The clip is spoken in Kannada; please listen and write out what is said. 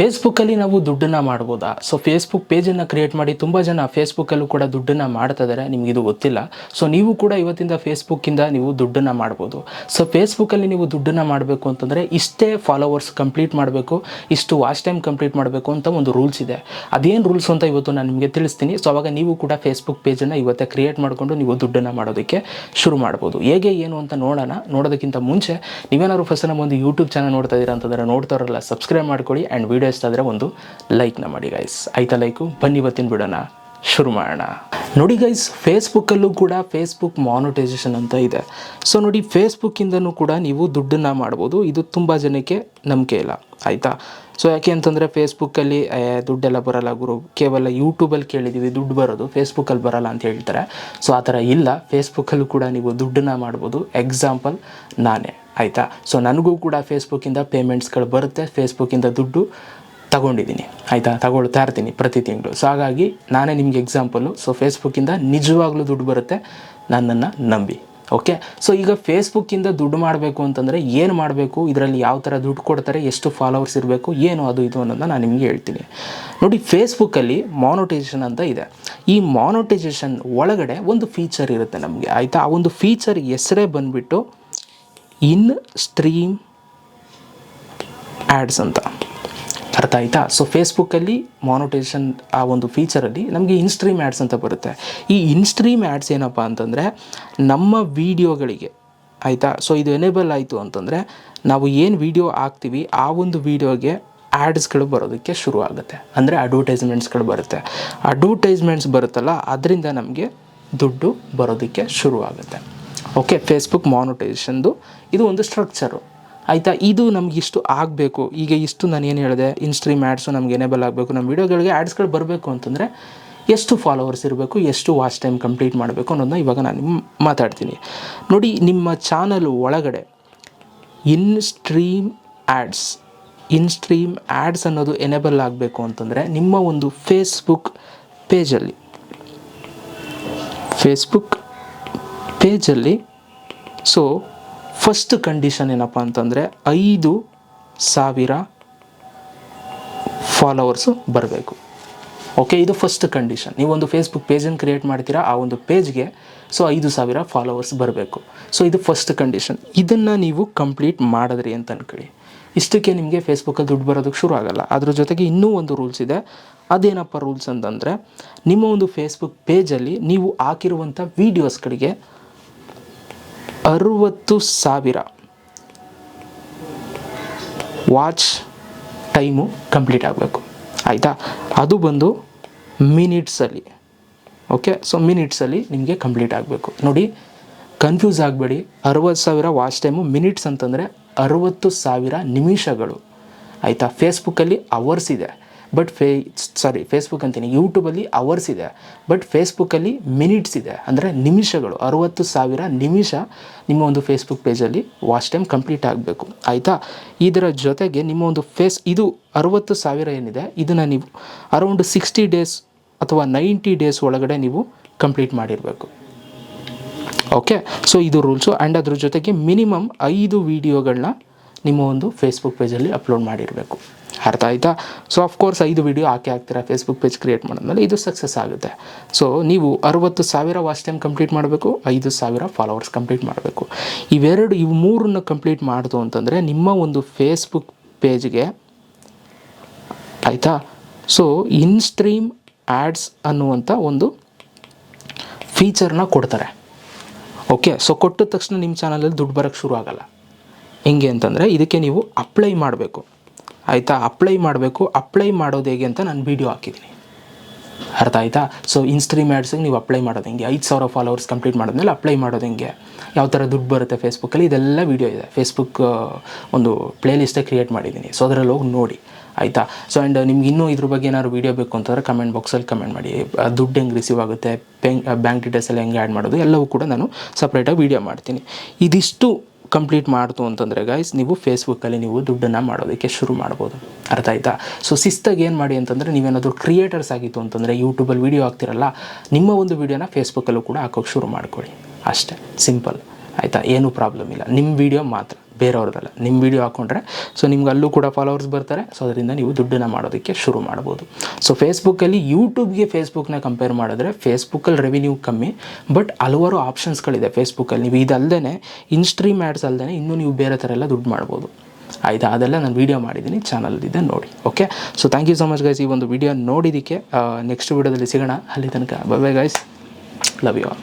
ಫೇಸ್ಬುಕ್ಕಲ್ಲಿ ನಾವು ದುಡ್ಡನ್ನು ಮಾಡ್ಬೋದಾ? ಸೊ ಫೇಸ್ಬುಕ್ ಪೇಜನ್ನು ಕ್ರಿಯೇಟ್ ಮಾಡಿ ತುಂಬ ಜನ ಫೇಸ್ಬುಕ್ಕಲ್ಲೂ ಕೂಡ ದುಡ್ಡನ್ನು ಮಾಡ್ತಾ ಇದ್ದಾರೆ ಇದು ಗೊತ್ತಿಲ್ಲ. ಸೊ ನೀವು ಕೂಡ ಇವತ್ತಿಂದ ಫೇಸ್ಬುಕ್ಕಿಂದ ನೀವು ದುಡ್ಡನ್ನು ಮಾಡ್ಬೋದು. ಸೊ ಫೇಸ್ಬುಕ್ಕಲ್ಲಿ ನೀವು ದುಡ್ಡನ್ನು ಮಾಡಬೇಕು ಅಂತಂದರೆ ಇಷ್ಟೇ ಫಾಲೋವರ್ಸ್ ಕಂಪ್ಲೀಟ್ ಮಾಡಬೇಕು, ಇಷ್ಟು ವಾಚ್ ಟೈಮ್ ಕಂಪ್ಲೀಟ್ ಮಾಡಬೇಕು ಅಂತ ಒಂದು ರೂಲ್ಸ್ ಇದೆ. ಅದೇನು ರೂಲ್ಸ್ ಅಂತ ಇವತ್ತು ನಾನು ನಿಮಗೆ ತಿಳಿಸ್ತೀನಿ. ಸೊ ಅವಾಗ ನೀವು ಕೂಡ ಫೇಸ್ಬುಕ್ ಪೇಜನ್ನು ಇವತ್ತೇ ಕ್ರಿಯೇಟ್ ಮಾಡಿಕೊಂಡು ನೀವು ದುಡ್ಡನ್ನು ಮಾಡೋದಕ್ಕೆ ಶುರು ಮಾಡ್ಬೋದು. ಹೇಗೆ, ಏನು ಅಂತ ನೋಡೋಣ. ನೋಡೋದಕ್ಕಿಂತ ಮುಂಚೆ ನೀವೇನಾದ್ರು ಫಸ್ಟ್ ನಮ್ಮ ಒಂದು ಯೂಟ್ಯೂಬ್ ಚಾನಲ್ ನೋಡ್ತಾ ಇದ್ದೀರಾ ಅಂತಂದರೆ ನೋಡ್ತಾರಲ್ಲ ಸಬ್ಸ್ಕ್ರೈಬ್ ಮಾಡ್ಕೊಳ್ಳಿ ಆ್ಯಂಡ್ ವೀಡಿಯೋ ಇಷ್ಟ ಆದರೆ ಒಂದು ಲೈಕ್ನ ಮಾಡಿ ಗೈಸ್ ಆಯ್ತಾ ಲೈಕು ಬನ್ನಿ ಇವತ್ತಿನ ಬಿಡೋಣ. ಶುರು ಮಾಡೋಣ. ನೋಡಿ ಗೈಸ್ ಫೇಸ್ಬುಕ್ಕಲ್ಲೂ ಕೂಡ ಫೇಸ್ಬುಕ್ ಮಾನಿಟೈಸೇಷನ್ ಅಂತ ಇದೆ. ಸೊ ನೋಡಿ ಫೇಸ್ಬುಕ್ಕಿಂದನೂ ಕೂಡ ನೀವು ದುಡ್ಡನ್ನು ಮಾಡ್ಬೋದು. ಇದು ತುಂಬ ಜನಕ್ಕೆ ನಂಬಿಕೆ ಇಲ್ಲ. ಆಯಿತಾ? ಸೊ ಯಾಕೆ ಅಂತಂದರೆ ಫೇಸ್ಬುಕ್ಕಲ್ಲಿ ದುಡ್ಡೆಲ್ಲ ಬರಲ್ಲ ಗುರು. ಕೇವಲ ಯೂಟ್ಯೂಬಲ್ಲಿ ಕೇಳಿದ್ದೀವಿ ದುಡ್ಡು ಬರೋದು. ಫೇಸ್ಬುಕ್ಕಲ್ಲಿ ಬರಲ್ಲ ಅಂತ ಹೇಳ್ತಾರೆ. ಸೊ ಆ ಥರ ಇಲ್ಲ. ಫೇಸ್ಬುಕ್ಕಲ್ಲೂ ಕೂಡ ನೀವು ದುಡ್ಡನ್ನು ಮಾಡ್ಬೋದು. ಎಕ್ಸಾಂಪಲ್ ನಾನೇ. ಆಯಿತಾ? ಸೊ ನನಗೂ ಕೂಡ ಫೇಸ್ಬುಕ್ಕಿಂದ ಪೇಮೆಂಟ್ಸ್ಗಳು ಬರುತ್ತೆ. ಫೇಸ್ಬುಕ್ಕಿಂದ ದುಡ್ಡು ತಗೊಂಡಿದ್ದೀನಿ. ಆಯಿತಾ? ತಗೊಳ್ತಾ ಇರ್ತೀನಿ ಪ್ರತಿ ತಿಂಗಳು. ಸೊ ಹಾಗಾಗಿ ನಾನೇ ನಿಮಗೆ ಎಕ್ಸಾಂಪಲು ಸೊ ಫೇಸ್ಬುಕ್ಕಿಂದ ನಿಜವಾಗ್ಲೂ ದುಡ್ಡು ಬರುತ್ತೆ. ನನ್ನನ್ನು ನಂಬಿ. ಓಕೆ ಸೊ ಈಗ ಫೇಸ್ಬುಕ್ಕಿಂದ ದುಡ್ಡು ಮಾಡಬೇಕು ಅಂತಂದರೆ ಏನು ಮಾಡಬೇಕು? ಇದರಲ್ಲಿ ಯಾವ ಥರ ದುಡ್ಡು ಕೊಡ್ತಾರೆ? ಎಷ್ಟು ಫಾಲೋವರ್ಸ್ ಇರಬೇಕು? ಏನು ಅದು ಇದು ಅನ್ನೋದನ್ನ ನಾನು ನಿಮಗೆ ಹೇಳ್ತೀನಿ. ನೋಡಿ ಫೇಸ್ಬುಕ್ಕಲ್ಲಿ ಮಾನೋಟೈಸೇಷನ್ ಅಂತ ಇದೆ. ಈ ಮಾನೋಟೈಸೇಷನ್ ಒಳಗಡೆ ಒಂದು ಫೀಚರ್ ಇರುತ್ತೆ ನಮಗೆ. ಆಯಿತಾ? ಆ ಒಂದು ಫೀಚರ್ ಹೆಸರೇ ಬಂದುಬಿಟ್ಟು ಇನ್ ಸ್ಟ್ರೀಮ್ ಆ್ಯಡ್ಸ್ ಅಂತ. ಅರ್ಥ ಆಯಿತಾ? ಸೊ ಫೇಸ್ಬುಕ್ಕಲ್ಲಿ ಮಾನಿಟೈಸೇಷನ್ ಆ ಒಂದು ಫೀಚರಲ್ಲಿ ನಮಗೆ ಇನ್ಸ್ಟ್ರೀಮ್ ಆ್ಯಡ್ಸ್ ಅಂತ ಬರುತ್ತೆ. ಈ ಇನ್ಸ್ಟ್ರೀಮ್ ಆ್ಯಡ್ಸ್ ಏನಪ್ಪ ಅಂತಂದರೆ, ನಮ್ಮ ವೀಡಿಯೋಗಳಿಗೆ ಆಯಿತಾ? ಸೊ ಇದು ಎನೇಬಲ್ ಆಯಿತು ಅಂತಂದರೆ, ನಾವು ಏನು ವೀಡಿಯೋ ಹಾಕ್ತೀವಿ, ಆ ಒಂದು ವೀಡಿಯೋಗೆ ಆ್ಯಡ್ಸ್ಗಳು ಬರೋದಕ್ಕೆ ಶುರು ಆಗುತ್ತೆ. ಅಂದರೆ ಅಡ್ವರ್ಟೈಸ್ಮೆಂಟ್ಸ್ಗಳು ಬರುತ್ತೆ. ಅಡ್ವರ್ಟೈಸ್ಮೆಂಟ್ಸ್ ಬರುತ್ತಲ್ಲ, ಅದರಿಂದ ನಮಗೆ ದುಡ್ಡು ಬರೋದಕ್ಕೆ ಶುರು ಆಗುತ್ತೆ. ಓಕೆ ಫೇಸ್ಬುಕ್ ಮಾನಿಟೈಸೇಷನ್ದು ಇದು ಒಂದು ಸ್ಟ್ರಕ್ಚರು ಆಯಿತಾ? ಇದು ನಮ್ಗೆ ಇಷ್ಟು ಆಗಬೇಕು. ಈಗ ಇಷ್ಟು ನಾನು ಏನು ಹೇಳಿದೆ? ಇನ್ಸ್ಟ್ರೀಮ್ ಆ್ಯಡ್ಸು ನಮ್ಗೆ ಎನೇಬಲ್ ಆಗಬೇಕು. ನಮ್ಮ ವೀಡಿಯೋಗಳಿಗೆ ಆ್ಯಡ್ಸ್ಗಳು ಬರಬೇಕು ಅಂತಂದರೆ ಎಷ್ಟು ಫಾಲೋವರ್ಸ್ ಇರಬೇಕು, ಎಷ್ಟು ವಾಚ್ ಟೈಮ್ ಕಂಪ್ಲೀಟ್ ಮಾಡಬೇಕು ಅನ್ನೋದನ್ನ ಇವಾಗ ನಾನು ಮಾತಾಡ್ತೀನಿ. ನೋಡಿ, ನಿಮ್ಮ ಚಾನಲ್ ಒಳಗಡೆ in stream ads in stream ads ಅನ್ನೋದು ಎನೇಬಲ್ ಆಗಬೇಕು ಅಂತಂದರೆ ನಿಮ್ಮ ಒಂದು ಫೇಸ್ಬುಕ್ ಪೇಜಲ್ಲಿ ಫೇಸ್ಬುಕ್ ಪೇಜಲ್ಲಿ ಸೊ ಫಸ್ಟ್ ಕಂಡೀಷನ್ ಏನಪ್ಪ ಅಂತಂದರೆ ಐದು ಸಾವಿರ ಫಾಲೋವರ್ಸು ಬರಬೇಕು. ಓಕೆ ಇದು ಫಸ್ಟ್ ಕಂಡೀಷನ್ ನೀವೊಂದು ಫೇಸ್ಬುಕ್ ಪೇಜನ್ನು ಕ್ರಿಯೇಟ್ ಮಾಡ್ತೀರಾ, ಆ ಒಂದು ಪೇಜ್ಗೆ ಸೊ ಐದು ಸಾವಿರ ಫಾಲೋವರ್ಸ್ ಬರಬೇಕು. ಸೊ ಇದು ಫಸ್ಟ್ ಕಂಡೀಷನ್ ಇದನ್ನು ನೀವು ಕಂಪ್ಲೀಟ್ ಮಾಡಿದ್ರಿ ಅಂತ ಅನ್ಕೊಳ್ಳಿ. ಇಷ್ಟಕ್ಕೆ ನಿಮಗೆ ಫೇಸ್ಬುಕ್ಕಲ್ಲಿ ದುಡ್ಡು ಬರೋದಕ್ಕೆ ಶುರು ಆಗಲ್ಲ. ಅದ್ರ ಜೊತೆಗೆ ಇನ್ನೂ ಒಂದು ರೂಲ್ಸ್ ಇದೆ. ಅದೇನಪ್ಪ ರೂಲ್ಸ್ ಅಂತಂದರೆ, ನಿಮ್ಮ ಒಂದು ಫೇಸ್ಬುಕ್ ಪೇಜಲ್ಲಿ ನೀವು ಹಾಕಿರುವಂಥ ವೀಡಿಯೋಸ್ಗಳಿಗೆ ಅರುವತ್ತು ಸಾವಿರ. ವಾಚ್ ಟೈಮು ಕಂಪ್ಲೀಟ್ ಆಗಬೇಕು. ಆಯಿತಾ? ಅದು ಬಂದು ಮಿನಿಟ್ಸಲ್ಲಿ ಓಕೆ ಸೊ ಮಿನಿಟ್ಸಲ್ಲಿ ನಿಮಗೆ ಕಂಪ್ಲೀಟ್ ಆಗಬೇಕು. ನೋಡಿ ಕನ್ಫ್ಯೂಸ್ ಆಗಬೇಡಿ. ಅರುವತ್ತು ಸಾವಿರ ವಾಚ್ ಟೈಮು ಮಿನಿಟ್ಸ್ ಅಂತಂದರೆ ಅರುವತ್ತು ಸಾವಿರ ನಿಮಿಷಗಳು. ಆಯಿತಾ? ಫೇಸ್ಬುಕ್ಕಲ್ಲಿ ಅವರ್ಸ್ ಇದೆ. ಬಟ್ ಫೇ ಸಾರಿ ಫೇಸ್ಬುಕ್ ಅಂತೀನಿ. ಯೂಟ್ಯೂಬಲ್ಲಿ ಅವರ್ಸ್ ಇದೆ. ಬಟ್ ಫೇಸ್ಬುಕ್ಕಲ್ಲಿ ಮಿನಿಟ್ಸ್ ಇದೆ. ಅಂದರೆ ನಿಮಿಷಗಳು, ಅರುವತ್ತು ಸಾವಿರ ನಿಮಿಷ ನಿಮ್ಮ ಒಂದು ಫೇಸ್ಬುಕ್ ಪೇಜಲ್ಲಿ ವಾಚ್ ಟೈಮ್ ಕಂಪ್ಲೀಟ್ ಆಗಬೇಕು. ಆಯಿತಾ? ಇದರ ಜೊತೆಗೆ ನಿಮ್ಮ ಒಂದು ಫೇಸ್ ಇದು ಅರುವತ್ತು ಸಾವಿರ ಏನಿದೆ, ಇದನ್ನು ನೀವು ಅರೌಂಡ್ ಸಿಕ್ಸ್ಟಿ ಡೇಸ್ ಅಥವಾ ನೈಂಟಿ ಡೇಸ್ ಒಳಗಡೆ ನೀವು ಕಂಪ್ಲೀಟ್ ಮಾಡಿರಬೇಕು. ಓಕೆ ಸೊ ಇದು ರೂಲ್ಸು ಆ್ಯಂಡ್ ಅದ್ರ ಜೊತೆಗೆ ಮಿನಿಮಮ್ ಐದು ವೀಡಿಯೋಗಳನ್ನ ನಿಮ್ಮ ಒಂದು ಫೇಸ್ಬುಕ್ ಪೇಜಲ್ಲಿ ಅಪ್ಲೋಡ್ ಮಾಡಿರಬೇಕು. ಅರ್ಥ ಆಯಿತಾ? ಸೊ ಅಫ್ಕೋರ್ಸ್ ಐದು ವೀಡಿಯೋ ಹಾಕಿ ಹಾಕ್ತೀರಾ? ಫೇಸ್ಬುಕ್ ಪೇಜ್ ಕ್ರಿಯೇಟ್ ಮಾಡಿದ್ಮೇಲೆ ಇದು ಸಕ್ಸಸ್ ಆಗುತ್ತೆ. ಸೊ ನೀವು ಅರುವತ್ತು ಸಾವಿರ ವಾಚ್ ಟೈಮ್ ಕಂಪ್ಲೀಟ್ ಮಾಡಬೇಕು, ಐದು ಸಾವಿರ ಫಾಲೋವರ್ಸ್ ಕಂಪ್ಲೀಟ್ ಮಾಡಬೇಕು. ಇವೆರಡು, ಇವು ಮೂರನ್ನು ಕಂಪ್ಲೀಟ್ ಮಾಡಿದು ಅಂತಂದರೆ ನಿಮ್ಮ ಒಂದು ಫೇಸ್ಬುಕ್ ಪೇಜ್ಗೆ ಆಯಿತಾ? ಸೊ ಇನ್ಸ್ಟ್ರೀಮ್ ಆ್ಯಡ್ಸ್ ಅನ್ನುವಂಥ ಒಂದು ಫೀಚರ್ನ ಕೊಡ್ತಾರೆ. ಓಕೆ ಸೊ ಕೊಟ್ಟ ತಕ್ಷಣ ನಿಮ್ಮ ಚಾನಲಲ್ಲಿ ದುಡ್ಡು ಬರೋಕ್ಕೆ ಶುರು ಆಗಲ್ಲ. ಹೆಂಗೆ ಅಂತಂದರೆ ಇದಕ್ಕೆ ನೀವು ಅಪ್ಲೈ ಮಾಡಬೇಕು. ಆಯಿತಾ? ಅಪ್ಲೈ ಮಾಡಬೇಕು. ಅಪ್ಲೈ ಮಾಡೋದು ಹೇಗೆ ಅಂತ ನಾನು ವೀಡಿಯೋ ಹಾಕಿದ್ದೀನಿ ಅರ್ಥ ಆಯಿತಾ? ಸೊ ಇನ್ಸ್ಟ್ರೀಮ್ ಆ್ಯಡ್ಸಿಗೆ ನೀವು ಅಪ್ಲೈ ಮಾಡೋದು ಹೆಂಗೆ? ಐದು ಸಾವಿರ ಫಾಲೋವರ್ಸ್ ಕಂಪ್ಲೀಟ್ ಮಾಡಿದ್ಮೇಲೆ ಅಪ್ಲೈ ಮಾಡೋದು ಹೆಂಗೆ? ಯಾವ ಥರ ದುಡ್ಡು ಬರುತ್ತೆ ಫೇಸ್ಬುಕ್ಕಲ್ಲಿ ಇದೆಲ್ಲ ವೀಡಿಯೋ ಇದೆ. ಫೇಸ್ಬುಕ್ ಒಂದು ಪ್ಲೇ ಲಿಸ್ಟೇ ಕ್ರಿಯೇಟ್ ಮಾಡಿದ್ದೀನಿ ಸೊ ಅದರಲ್ಲಿ ಹೋಗಿ ನೋಡಿ. ಆಯಿತಾ? ಸೊ ಆ್ಯಂಡ್ ನಿಮ್ಗೆ ಇನ್ನೂ ಇದ್ರ ಬಗ್ಗೆ ಏನಾದ್ರು ವೀಡಿಯೋ ಬೇಕು ಅಂತಂದರೆ ಕಮೆಂಟ್ ಬಾಕ್ಸಲ್ಲಿ ಕಮೆಂಟ್ ಮಾಡಿ. ದುಡ್ಡು ಹೆಂಗೆ ರಿಸೀವ್ ಆಗುತ್ತೆ? ಬ್ಯಾಂಕ್ ಡೀಟೇಲ್ಸ್ ಎಲ್ಲ ಹೆಂಗೆ ಆ್ಯಡ್ ಮಾಡೋದು? ಎಲ್ಲವೂ ಕೂಡ ನಾನು ಸಪ್ರೇಟಾಗಿ ವೀಡಿಯೋ ಮಾಡ್ತೀನಿ. ಇದಿಷ್ಟು ಕಂಪ್ಲೀಟ್ ಮಾಡ್ತು ಅಂತಂದರೆ ಗೈಸ್ ನೀವು ಫೇಸ್ಬುಕ್ಕಲ್ಲಿ ನೀವು ದುಡ್ಡನ್ನು ಮಾಡೋದಕ್ಕೆ ಶುರು ಮಾಡ್ಬೋದು. ಅರ್ಥ ಆಯ್ತಾ? ಸೊ ಶಿಸ್ತಾಗಿ ಏನು ಮಾಡಿ ಅಂತಂದರೆ, ನೀವೇನಾದರೂ ಕ್ರಿಯೇಟರ್ಸ್ ಆಗಿತ್ತು ಅಂತಂದರೆ ಯೂಟ್ಯೂಬಲ್ಲಿ ವೀಡಿಯೋ ಹಾಕ್ತಿರಲ್ಲ, ನಿಮ್ಮ ಒಂದು ವೀಡಿಯೋನ ಫೇಸ್ಬುಕ್ಕಲ್ಲೂ ಕೂಡ ಹಾಕೋಕ್ಕೆ ಶುರು ಮಾಡ್ಕೊಳ್ಳಿ. ಅಷ್ಟೇ. ಸಿಂಪಲ್ ಆಯಿತಾ? ಏನೂ ಪ್ರಾಬ್ಲಮ್ ಇಲ್ಲ. ನಿಮ್ಮ ವೀಡಿಯೋ ಮಾತ್ರ. ಬೇರೆಯವ್ರದ್ದಲ್ಲ. ನಿಮ್ಮ ವಿಡಿಯೋ ಹಾಕ್ಕೊಂಡ್ರೆ ಸೊ ನಿಮ್ಗೆ ಅಲ್ಲೂ ಕೂಡ ಫಾಲೋವರ್ಸ್ ಬರ್ತಾರೆ. ಸೊ ಅದರಿಂದ ನೀವು ದುಡ್ಡನ್ನು ಮಾಡೋದಕ್ಕೆ ಶುರು ಮಾಡ್ಬೋದು. ಸೊ ಫೇಸ್ಬುಕ್ಕಲ್ಲಿ ಯೂಟ್ಯೂಬ್ಗೆ ಫೇಸ್ಬುಕ್ನ ಕಂಪೇರ್ ಮಾಡಿದ್ರೆ ಫೇಸ್ಬುಕ್ಕಲ್ಲಿ ರೆವಿನ್ಯೂ ಕಮ್ಮಿ ಬಟ್ ಹಲವಾರು ಆಪ್ಷನ್ಸ್ಗಳಿದೆ ಫೇಸ್ಬುಕ್ಕಲ್ಲಿ ನೀವು ಇದಲ್ಲದೆ ಇನ್ಸ್ಟ್ರೀಮ್ ಆ್ಯಡ್ಸ್ ಅಲ್ಲದೆ ಇನ್ನೂ ನೀವು ಬೇರೆ ಥರ ಎಲ್ಲ ದುಡ್ಡು ಮಾಡ್ಬೋದು. ಆಯಿತಾ? ಅದೆಲ್ಲ ನಾನು ವೀಡಿಯೋ ಮಾಡಿದ್ದೀನಿ ಚಾನಲ್ದಿದ್ದ ನೋಡಿ. Okay so thank you so much guys ಈ ಒಂದು ವಿಡಿಯೋ ನೋಡಿದ್ದಕ್ಕೆ ನೆಕ್ಸ್ಟ್ ವೀಡಿಯೋದಲ್ಲಿ ಸಿಗೋಣ. ಅಲ್ಲಿ ತನಕ. Bye bye guys love you all